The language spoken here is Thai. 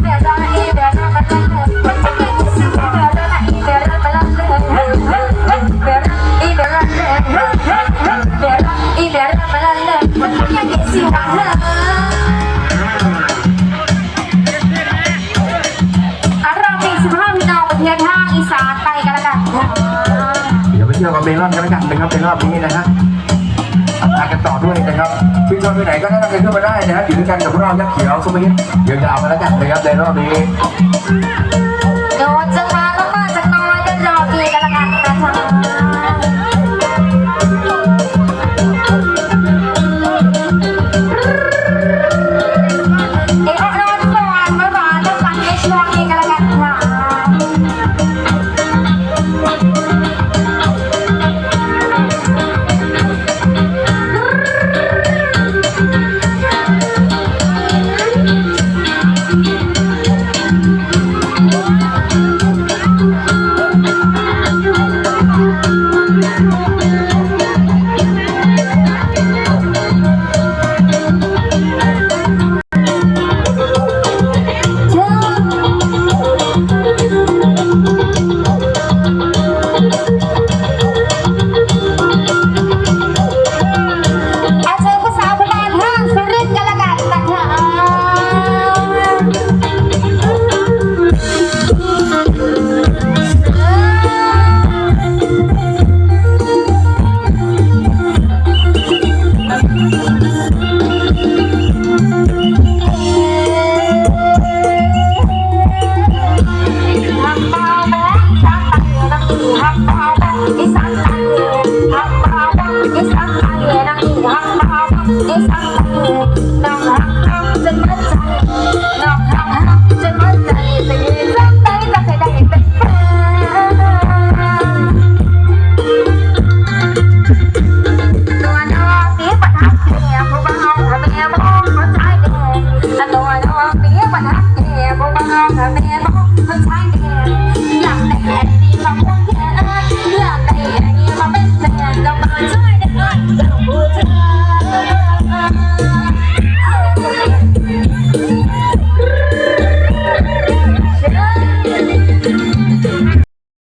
Verdad, เมลอนกันแล้วกันนะครับในรอบนี้นะฮะทานกันต่อด้วยนะครับพี่ชอบไปไหนก็แนะนกันขึ้นมาได้นะฮะอยู่ด้วยกันกับพวกเรายักษ์เขียวสมัยเดี๋ยวจะเอามาแล้วกันนะครับในรอบนี้โดนจังหวะ Cause I'm